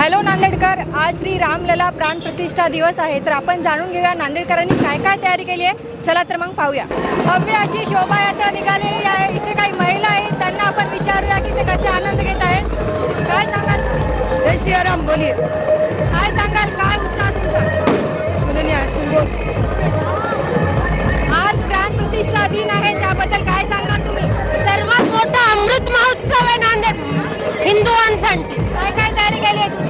Hello Nandedkar आज श्री रामलला प्राण प्रतिष्ठा दिवस आहे. तर आपण जाणून घेऊया नांदेडकरांनी काय काय तयारी केली आहे. चला तर मग पाहूया. भव्य अशी शोभायात्रा निघालेली आहे. इथे काही महिला आहेत त्यांना आपण विचारूया की ते कसे आनंद घेत आहेत. काय सांगाल? जय सियाराम बोलिये काय सांगाल? काय उत्साह तुमचा? सुननिया सुनबोल आज प्राण प्रतिष्ठा दिन आहे. त्याबद्दल काय सांगाल तुम्ही? सर्वात मोठा अमृत महोत्सव आहे नांदेड. हिंदुवांसाठी काय काय तयारी केली आहे तुम्ही?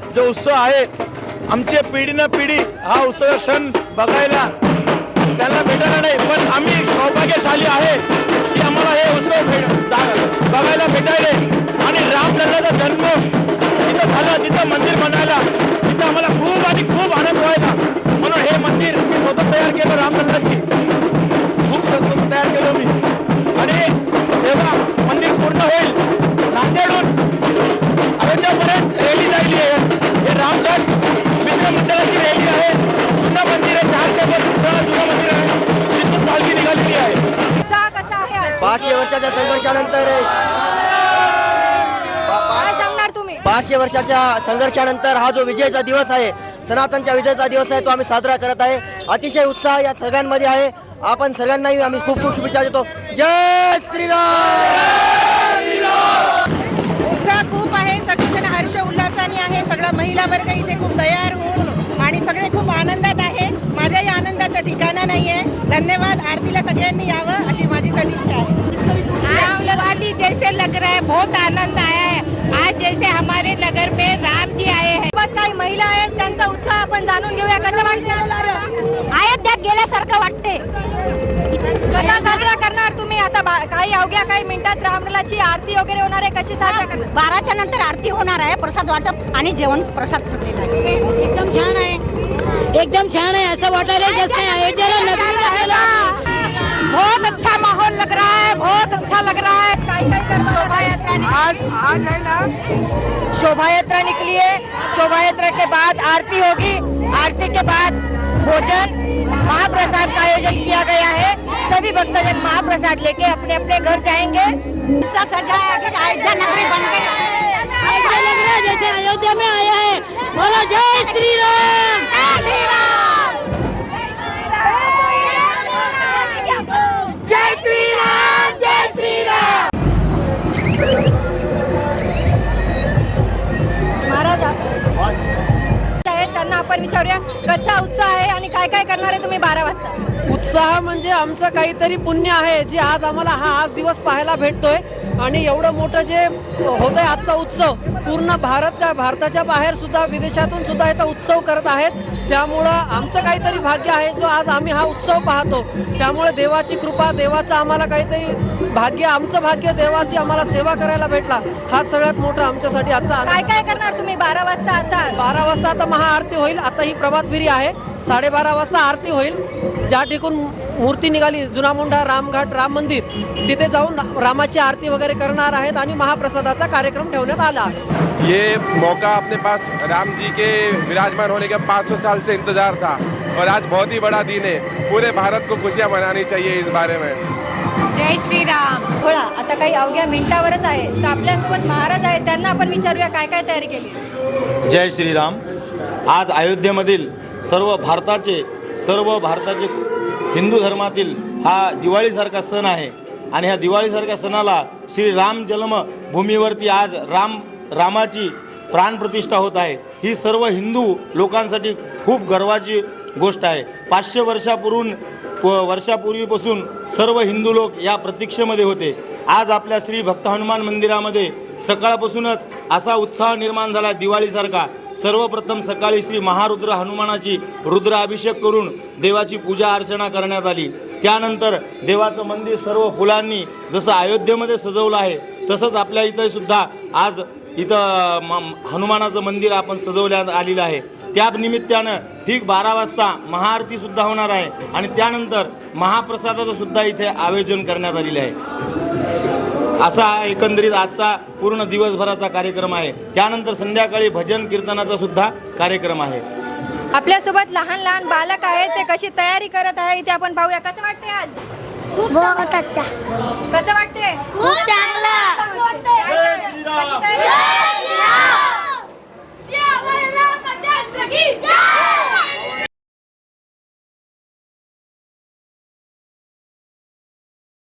जो उत्सव आहे आमची पिढी न पिढी हा उत्सव क्षण बघायला त्यांना भेटणार नाही. पण आम्ही सौभाग्यशाली आहे की आम्हाला हे उत्सव भेट बघायला भेटायले आणि रामलल्लाचा जन्म जिथं झाला तिथं मंदिर बनायला तिथं आम्हाला खूप आणि खूप आनंद व्हायला. म्हणून हे मंदिर मी स्वतः तयार केलं रामलल्लाची रामगड मित्रमंडळाची रॅली आहे. जुनं मंदिर आहे चारशे वर्ष जुनं मंदिर आहे. तिथून पालखी निघालेली आहे? पाचशे वर्षाच्या संघर्षानंतर पाचशे वर्षाच्या संघर्षानंतर हा जो विजयाचा दिवस आहे सनातनच्या विजयाचा दिवस आहे तो आम्ही साजरा करत आहे. अतिशय उत्साह या सगळ्यांमध्ये आहे. आपण सगळ्यांनाही आम्ही खूप खूप शुभेच्छा देतो. जय श्रीराम! महिला वर्ग इथे खूप तयार होऊन आणि सगळे खूप आनंदात आहे. माझ्याही आनंदाचं ठिकाणं नाही आहे धन्यवाद. आरतीला सगळ्यांनी यावं अशी माझी सदिच्छा आहे. ललाटी जैसे लग रहा है बहुत आनंद आया है. आज जैसे हमारे नगर में राम जी आए हैं. सोबत काही महिला आहेत त्यांचा उत्साह आपण जाणून घेऊया. कसं वाटतं अयोध्यात गेल्यासारखं वाटते आता काही अवघ्या काही मिनिटात रामललाची आरती वगैरे होणार आहे कशी साजरा बाराच्या नंतर आरती होणार आहे प्रसाद वाटप आणि जेवण प्रसाद ठेवलेला आहे. एकदम छान आहे. एकदम छान है ऐसा वाटायला जैसे बहुत अच्छा माहौल लग रहा है बहुत अच्छा लग रहा है. काय काय करणार आज आज है ना शोभा यात्रा निकली है। शोभा यात्रा के बाद आरती होगी। आरती के बाद भोजन महाप्रसाद का आयोजन किया गया है। सभी भक्तजन महाप्रसाद लेके अपने अपने घर जाएंगे। ऐसा सजाया कि अयोध्या नगरी बन गई। ऐसा लग रहा है जैसे अयोध्या में आया है। बोलो जय श्री राम। उत्साह आहे आणि काय काय करणार आहे तुम्ही बारा वाजता? उत्साह म्हणजे आमचं काहीतरी पुण्य आहे जे आज आम्हाला हा आज दिवस पाहायला भेटतोय. आणि एवढं मोठं जे होत आहे आजचा उत्सव पूर्ण भारत काय भारताच्या बाहेर सुद्धा विदेशातून सुद्धा याचा उत्सव करत आहेत. त्यामुळं आमचं काहीतरी भाग्य आहे जो आज आम्ही हा उत्सव पाहतो. त्यामुळे देवाची कृपा देवाचं आम्हाला काहीतरी भाग्य आमचं भाग्य देवाची आम्हाला सेवा करायला भेटला. हा सगळ्यात मोठा आमच्यासाठी आजचा काय काय करणार तुम्ही बारा वाजता आता? बारा वाजता आता महाआरती होईल. आता ही प्रभात फेरी आहे. साडेबारा वाजता आरती होईल. ज्या ठिकून मूर्ती निघाली जुना मुंडा रामघाट राम मंदिर तिथे जाऊन रामाची आरती वगैरे करणार आहेत आणि महाप्रसादाचा कार्यक्रम ठेवण्यात आला आहे. ये मौका अपने पास राम जी के विराजमान होने का 500 साल से इंतजार था और आज बहुत ही बड़ा दिन है। पूरे भारत को खुशियाँ मनानी चाहिए इस बारे में। जय श्री राम बोला आता काही अवघ्या मिनिटावरच आहे. तर आपल्यासोबत महाराज आहेत त्यांना आपण विचारूया काय काय तयारी केली? जय श्रीराम. आज अयोध्येमधील सर्व भारताचे सर्व भारताचे हिंदू धर्मातील हा दिवाळीसारखा सण आहे. आणि ह्या दिवाळीसारख्या सणाला श्री राम जन्मभूमीवरती आज राम रामाची प्राणप्रतिष्ठा होत आहे. ही सर्व हिंदू लोकांसाठी खूप गर्वाची गोष्ट आहे. पाचशे वर्षापूर्वी प- वर्षापूर्वीपासून सर्व हिंदू लोक या प्रतीक्षेमध्ये होते. आज आपल्या श्री भक्त हनुमान मंदिरामध्ये सकाळपासूनच असा उत्साह निर्माण झाला दिवाळीसारखा. सर्वप्रथम सकाळी श्री महारुद्र हनुमानाची रुद्र अभिषेक करून देवाची पूजा अर्चना करण्यात आली. त्यानंतर देवाचं मंदिर सर्व फुलांनी जसं अयोध्येमध्ये सजवलं आहे तसंच आपल्या इथं सुद्धा आज इथं म- हनुमानाचं मंदिर आपण सजवण्यात आलेलं आहे. त्या निमित्तानं ठीक बारा वाजता महाआरती सुद्धा होणार आहे आणि त्यानंतर महाप्रसादाचं सुद्धा इथे आयोजन करण्यात आलेलं आहे. असा हा एकंदरीत आजचा पूर्ण दिवसभराचा कार्यक्रम आहे. त्यानंतर संध्याकाळी भजन कीर्तनाचा सुद्धा कार्यक्रम आहे. आपल्यासोबत लहान लहान बालक आहेत ते कशी तयारी करत आहे इथे आपण पाहूया. कसं वाटते आज? बहुत अच्छा. कसं वाटते खूप चांगला.